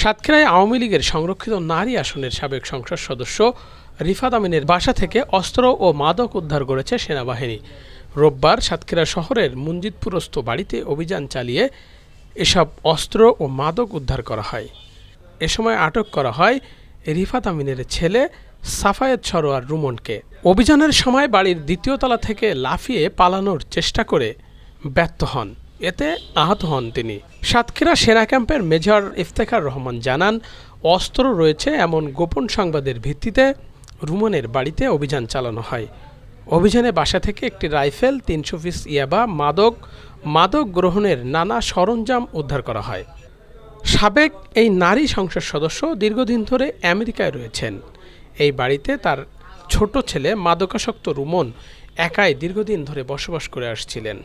সাতক্ষীরায় আওয়ামী লীগের সংরক্ষিত নারী আসনের সাবেক সংসদ সদস্য রিফাত আমিনের বাসা থেকে অস্ত্র ও মাদক উদ্ধার করেছে সেনাবাহিনী। রোববার সাতক্ষীরা শহরের মঞ্জিতপুরস্থ বাড়িতে অভিযান চালিয়ে এসব অস্ত্র ও মাদক উদ্ধার করা হয়। এ সময় আটক করা হয় রিফাত আমিনের ছেলে সাফায়েত সরোয়ার রুমনকে। অভিযানের সময় বাড়ির দ্বিতীয় তলা থেকে লাফিয়ে পালানোর চেষ্টা করে ব্যর্থ হন। এতে আহত হন তিনি। সাতক্ষীরা সেনা ক্যাম্পের মেজর ইফতেখার রহমান জানান, অস্ত্র রয়েছে এমন গোপন সংবাদের ভিত্তিতে রুমনের বাড়িতে অভিযান চালানো হয়। অভিযানে বাসা থেকে একটি রাইফেল, তিনশো পিস ইয়াবা, মাদক মাদক গ্রহণের নানা সরঞ্জাম উদ্ধার করা হয়। সাবেক এই নারী সংসদ সদস্য দীর্ঘদিন ধরে আমেরিকায় রয়েছেন। এই বাড়িতে তার ছোট ছেলে মাদকাসক্ত রুমন একাই দীর্ঘদিন ধরে বসবাস করে আসছিলেন।